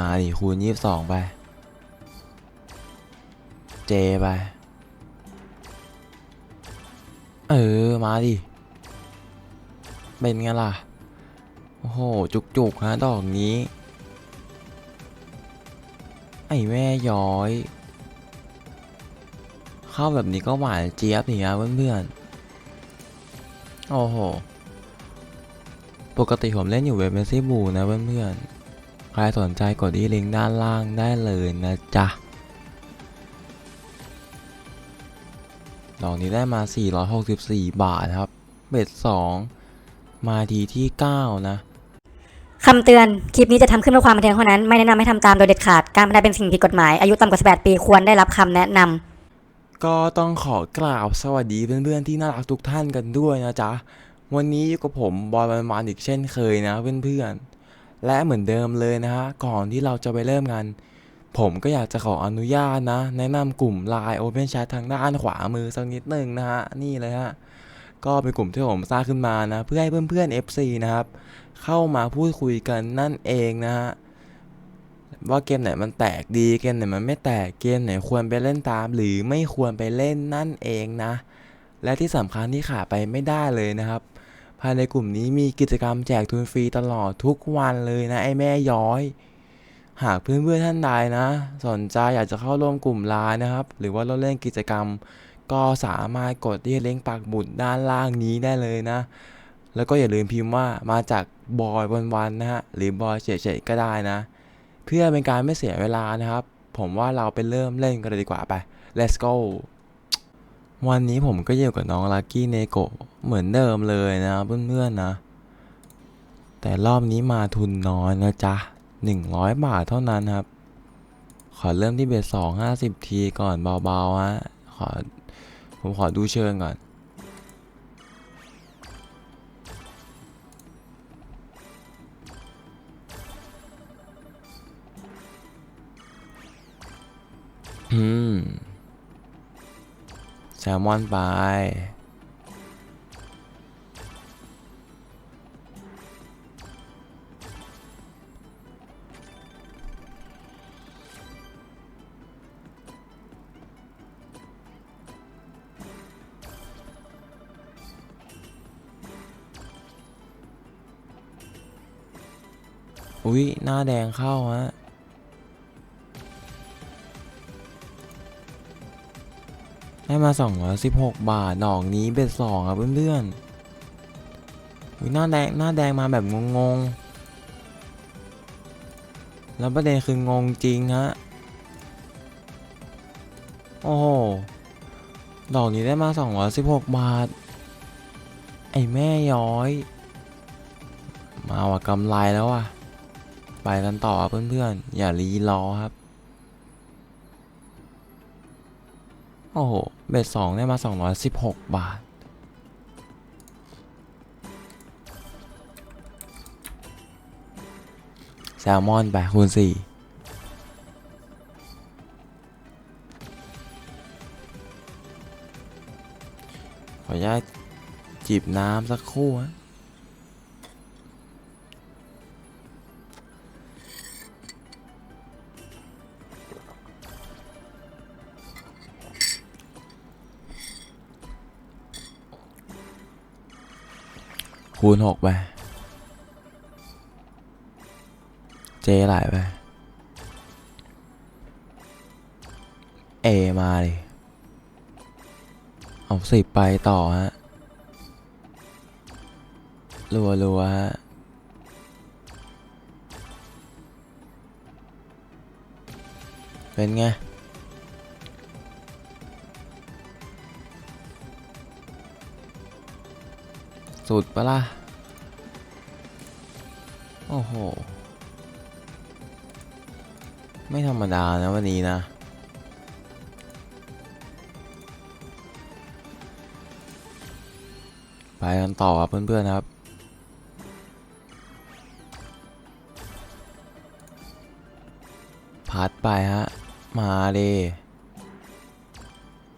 มาดิคูณยี่สิบสองไป เจไป เออ มาดิ เป็นไงล่ะ โอ้โห จุกๆฮะดอกนี้ ไอ้แม่ย้อย เข้าแบบนี้ก็หวานเจี๊ยบอย่างเงี้ยเพื่อนๆ โอ้โห ปกติผมเล่นอยู่เว็บเมซี่บูนะเพื่อนๆ ใครสนใจกดที่ลิงก์ด้านล่างได้เลยนะจ๊ะ ดอกนี้ได้มา 464 บาทครับ เบ็ด 2 มาทีที่ 9 นะคำเตือน คลิปนี้จะทำขึ้นเพื่อความบันเทิงเท่านั้น ไม่แนะนำให้ทำตามโดยเด็ดขาด การพนันเป็นสิ่งผิดกฎหมาย อายุต่ำกว่า 18 ปีควรได้รับคำแนะนำก็ต้องขอกล่าวสวัสดีเพื่อนๆที่น่ารักทุกท่านกันด้วยนะจ๊ะ วันนี้อยู่กับผมบอยมันมานอีกเช่นเคยนะเพื่อนๆ และเหมือนเดิมเลยนะฮะก่อนที่เราจะไปเริ่มกันผมก็อยากจะขออนุญาตนะ แนะนำกลุ่ม Line Open Chat ทางด้านขวามือสักนิดหนึ่งนะฮะ นี่เลยฮะ ก็เป็นกลุ่มที่ผมสร้างขึ้นมานะ เพื่อให้เพื่อนๆ FC นะครับ เข้ามาพูดคุยกันนั่นเองนะฮะว่าเกมไหนมันแตกดีเกมไหนมันไม่แตกเกมไหนควรไปเล่นตาม หรือไม่ควรไปเล่นนั่นเองนะ และที่สำคัญที่ขาดไปไม่ได้เลยนะครับ ภายในกลุ่มนี้มีกิจกรรมแจกทุนฟรีตลอดทุกวันเลยนะไอ้แม่ย้อย หากเพื่อนๆท่านใดนะ สนใจอยากจะเข้าร่วมกลุ่มไลน์นะครับ หรือว่าเราเล่นกิจกรรม ก็สามารถกดที่เลิงปักหมุดด้านล่างนี้ได้เลยนะ แล้วก็อย่าลืมพิมพ์ว่ามาจากบอยวันๆนะฮะหรือบอยเฉยๆก็ได้นะ เพื่อเป็นการไม่เสียเวลานะครับ ผมว่าเราไปเริ่มเล่นกันเลยดีกว่าไป let's go วันนี้ผมก็อยู่กับน้องลักกี้เนโกเหมือนเดิมเลยนะเพื่อนๆนะ แต่รอบนี้มาทุนน้อยนะจ๊ะ 100 บาทเท่านั้นครับ ขอเริ่มที่เบสสองห้าสิบทีก่อนเบาๆฮะขอผมขอดูเชิงก่อน อืม แซลมอนไปอุ๊ยหน้าแดงเข้าฮะ ได้มา 216 บาทดอกนี้เบ็ดสองครับเพื่อนๆอุ๊ยหน้าแดงหน้าแดงมาแบบงงๆ แล้วประเด็นคืองงจริงฮะ โอ้โห ดอกนี้ได้มา 216 บาท ไอ้แม่ย้อย มาว่ะกำไรแล้วว่ะ ไปกันต่อครับเพื่อนๆ อย่ารีรอครับ โอ้โห เบ็ดสองได้มา 216 บาท แซลมอนไปคูณสี่ขออนุญาตจีบน้ำสักคู่ฮะ คูณหกไป เจไหลไป เอมาดิเอาสิบไปต่อฮะ รัวรัวฮะ เป็นไง สุดปะล่ะ โอ้โห ไม่ธรรมดานะวันนี้นะ ไปกันต่อครับเพื่อนๆครับพัดไปฮะ มาดิ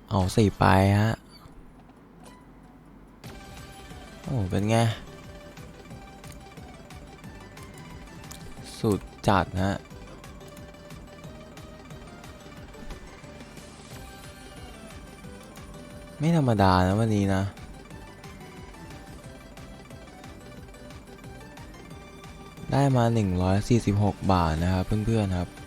เอาสี่ไปฮะ เป็นไง สุดจัดนะไม่ธรรมดานะวันนี้นะ ได้มา 146 บาทนะครับเพื่อนๆครับ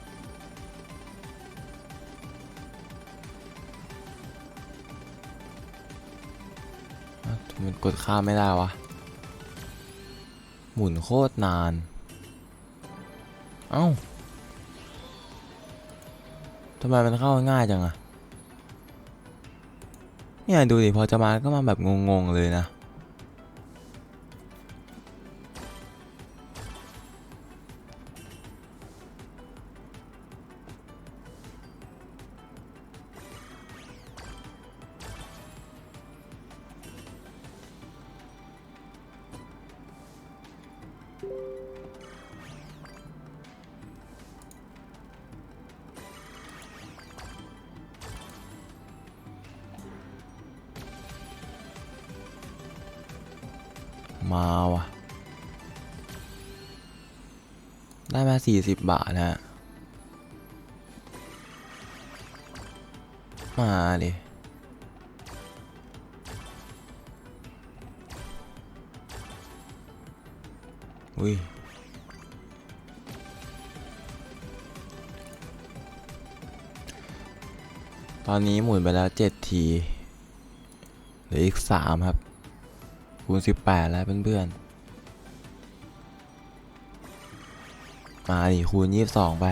กดข้ามไม่ได้วะ หมุนโคตรนาน เอ้าทำไมมันเข้าง่ายจังอะเนี่ยดูดิพอจะมาก็มาแบบงงๆเลยนะ ได้มาสี่สิบบาทนะมาดิอุ้ยตอนนี้หมุนไปแล้วเจ็ดทีเหลืออีกสามครับ คูณสิบแปดแล้วเพื่อนๆ มาดิคูณยี่สิบสองไป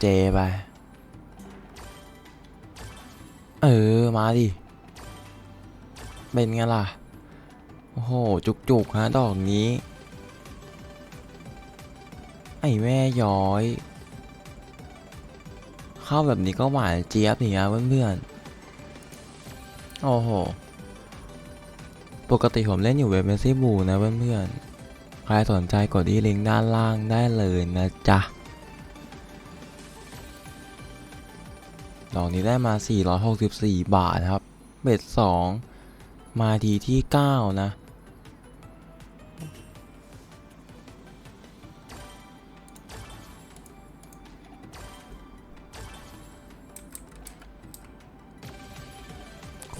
เจไป เออ มาดิ เป็นไงล่ะ โอ้โห จุกๆฮะดอกนี้ ไอ้แม่ย้อย เข้าแบบนี้ก็หวานเจี๊ยบนี่นะเพื่อนๆ โอ้โห ปกติผมเล่นอยู่เว็บเมซี่บูนะเพื่อนๆ ใครสนใจกดที่ลิงก์ด้านล่างได้เลยนะจ๊ะ ดอกนี้ได้มา 464 บาทครับ เบ็ด 2 มาทีที่ 9 นะ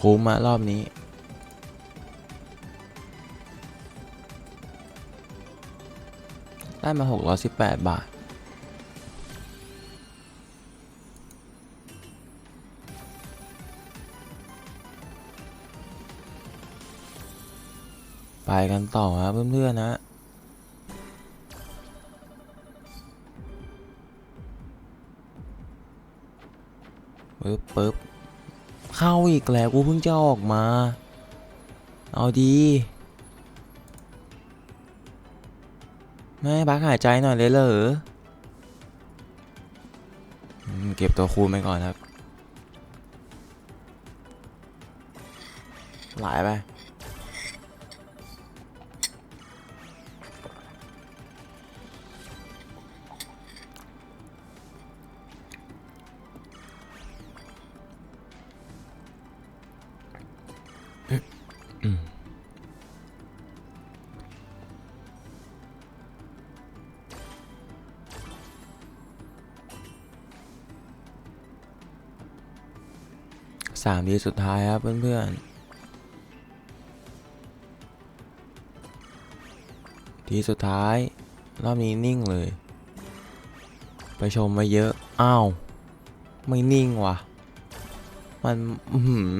คุ้มอะรอบนี้ ได้มา 618 บาท ไปกันต่อครับเพื่อนๆนะปึ๊บปึ๊บเข้าอีกแล้วกูเพิ่งจะออกมา เอาดี แม่พักหายใจหน่อยเลยเหรอเก็บตัวคูณไปก่อนครับ หลายไป สามทีสุดท้ายครับเพื่อนๆ ทีสุดท้าย รอบนี้นิ่งเลย ไปชมมาเยอะ อ้าว ไม่นิ่งว่ะ มันอือหือ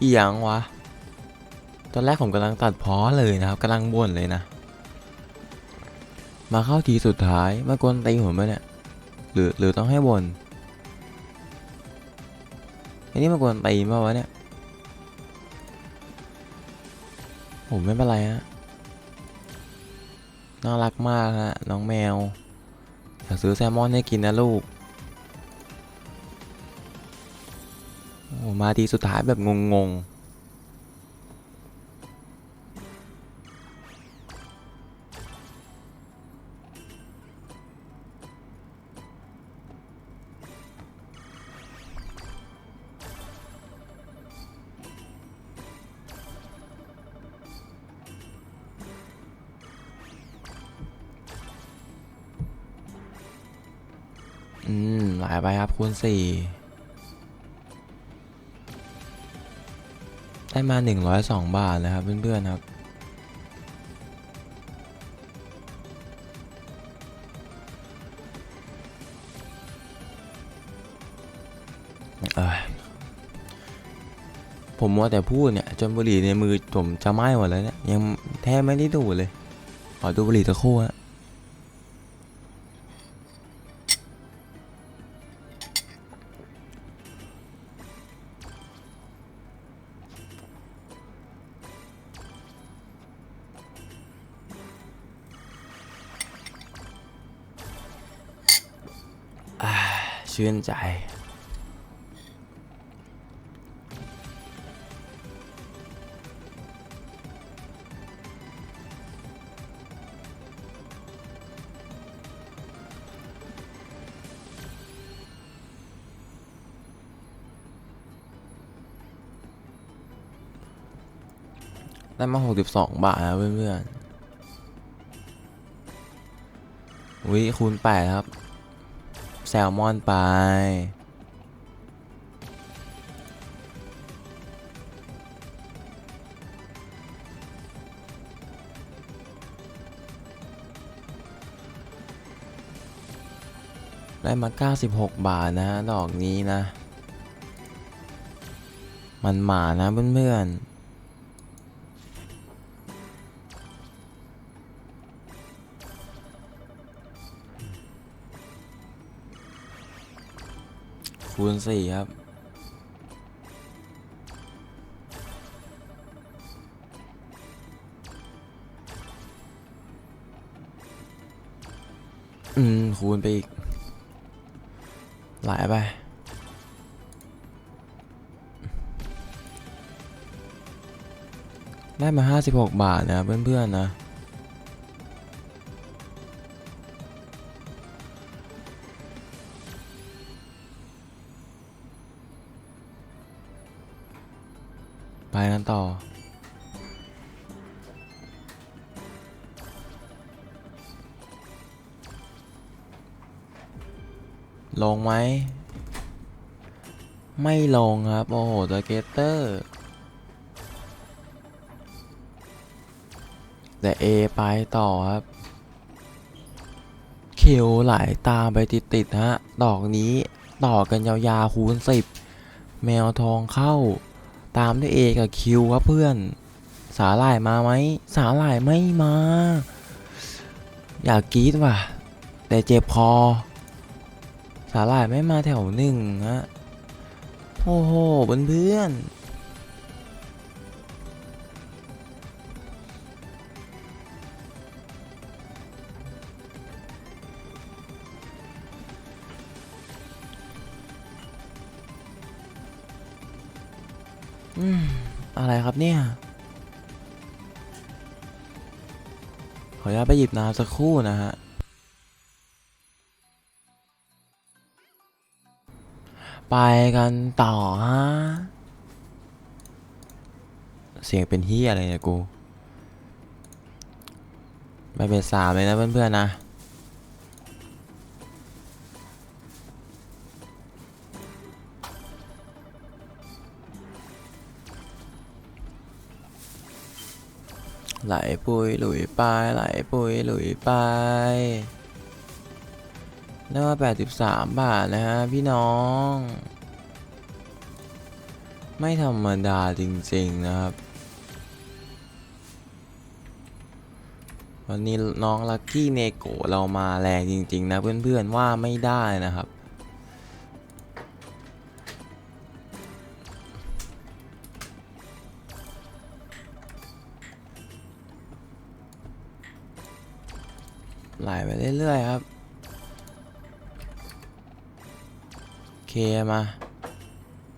อีหยังวะ ตอนแรกผมกำลังตัดพ้อเลยนะครับกำลังบ่นเลยนะ มาเข้าทีสุดท้ายมากวนตีผมไปเนี่ย หรือหรือต้องให้บนอันนี้มันกวนตีนมาวะเนี่ยผมไม่เป็นไรฮะน่ารักมากฮะน้องแมวอยากซื้อแซลมอนให้กินนะลูกโอ้มาทีสุดท้ายแบบงงๆ อืมหลายไปครับคูณสี่ได้มาหนึ่งร้อยสองบาทนะครับเพื่อนๆครับเอ้ยผมมัวแต่พูดเนี่ยจนบุหรี่ในมือผมจะไหม้หมดแล้วเนี่ย ยังแทบไม่ได้ดูเลย ขอดูบุหรี่ตะครู่ฮะ ชื่นใจ ได้มาหกสิบสองบาทนะเพื่อนๆวิคูณแปดครับ ลมอนไป ได้มา 96 บาทนะ ดอกนี้นะ มันหมานะเพื่อนๆ คูณสี่ครับ อืม คูณไปอีก หลายไปได้มา 56 บาทนะเพื่อนๆนะ ลงไหม ไม่ลงครับ โอ้โหสเกตเตอร์ แต่ A ไปต่อครับ คิวไหลตามไปติดๆฮะ ดอกนี้ต่อกันยาวๆคูณ10แมวทองเข้า ตามด้วย A กับ Q ครับเพื่อน สาหร่ายมาไหม สาหร่ายไม่มา อยากกรีดว่ะ แต่เจ็บคอ สาหร่ายไม่มาแถวหนึ่งฮะโอ้โหเพื่อนอืม อะไรครับเนี่ย ขออนุญาตไปหยิบน้ำสักครู่นะฮะ ไปกันต่อฮะ เสียงเป็นที่อะไรเนี่ยกูไปเป็นสามเลยนะเพื่อนๆนะไหลปุยหลุยไปไหลปุยหลุยไป ได้มา 83 บาท นะฮะ พี่น้อง ไม่ธรรมดาจริง ๆ นะครับ วันนี้น้องลักกี้เนโกเรามาแรงจริง ๆ นะ เพื่อน ๆ ว่าไม่ได้นะครับ ไหลไปเรื่อย ๆ ครับ มา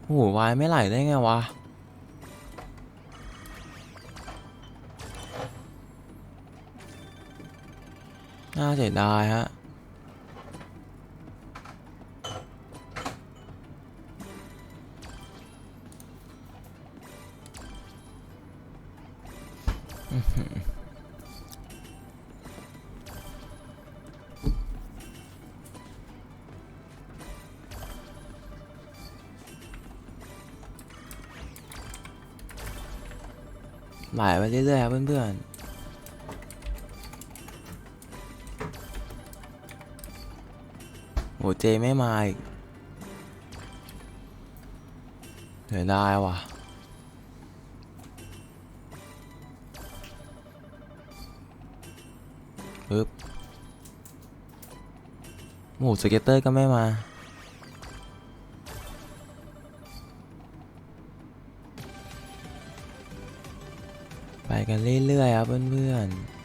โอ้โหวายไม่ไหลได้ไงวะ น่าเสียดายฮะอือ หือไหลไปเรื่อยๆครับเพื่อนๆโหเจไม่มาอีกเดี๋ยวได้ว่ะปึ๊บโหสเก็ตเตอร์ก็ไม่มา ไปกันเรื่อยๆครับเพื่อนๆ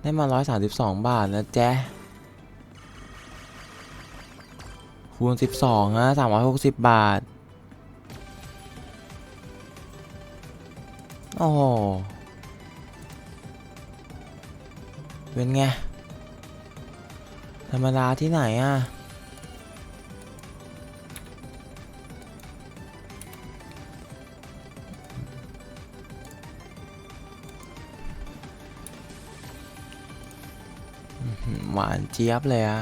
ได้มา 132 บาท นะ แจ๊คูณ 12นะ360 บาท โอ้เป็นไง ธรรมดาที่ไหนอะหวานเจี๊ยบเลยอะ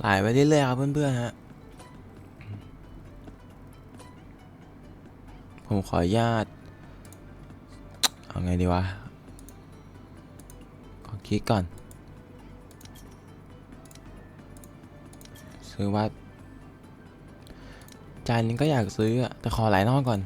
ไหลไปเรื่อยๆครับเพื่อนๆฮะ ผมขออนุญาต เอาไงดีวะ ขอคิดก่อน ซื้อว่าจานนี้ก็อยากซื้ออะแต่ขอหลายนอกก่อน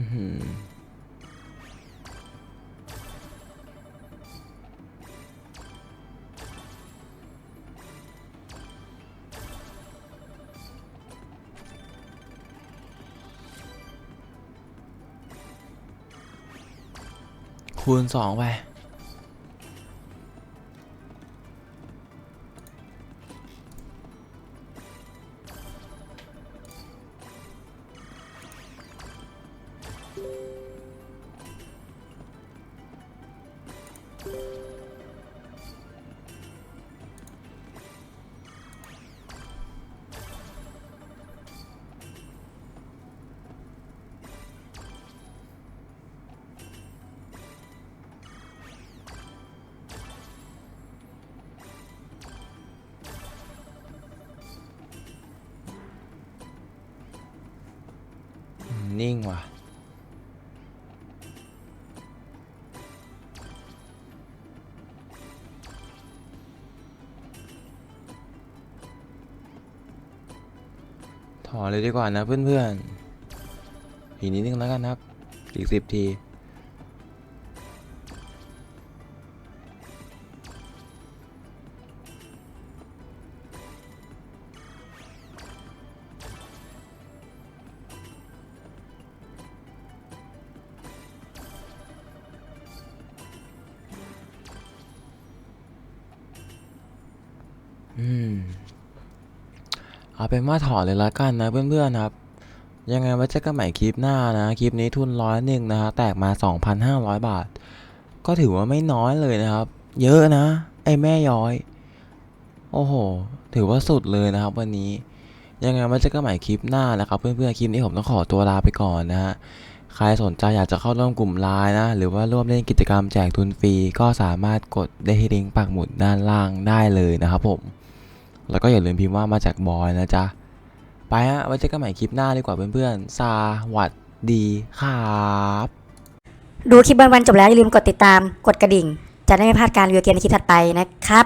คูณสองไป นิ่งว่ะ ถอนเลยดีกว่านะเพื่อนๆ อีกนิดนึงแล้วกันครับ อีกสิบที เป็นว่าถอนเลยละกันนะเพื่อนๆครับ ยังไงไว้เจอกันใหม่คลิปหน้านะ คลิปนี้ทุนร้อยหนึ่งนะฮะแตกมา 2,500 บาท ก็ถือว่าไม่น้อยเลยนะครับ เยอะนะ ไอ้แม่ย้อย โอ้โห ถือว่าสุดเลยนะครับ วันนี้ ยังไงไว้เจอกันใหม่คลิปหน้านะครับ เพื่อนๆคลิปนี้ผมต้องขอตัวลาไปก่อนนะฮะใครสนใจอยากจะเข้าร่วมกลุ่มไลน์นะ หรือว่าร่วมเล่นกิจกรรมแจกทุนฟรี ก็สามารถกดได้ที่ลิงก์ปักหมุดด้านล่างได้เลยนะครับผม แล้วก็อย่าลืมพิมพ์ว่ามาจากบอยนะจ๊ะ ไปฮะ ไว้เจอกันใหม่คลิปหน้าดีกว่าเพื่อนๆสวัสดีครับดูคลิปวันๆจบแล้วอย่าลืมกดติดตามกดกระดิ่ง จะได้ไม่พลาดการรีวิวเกมในคลิปถัดไปนะครับ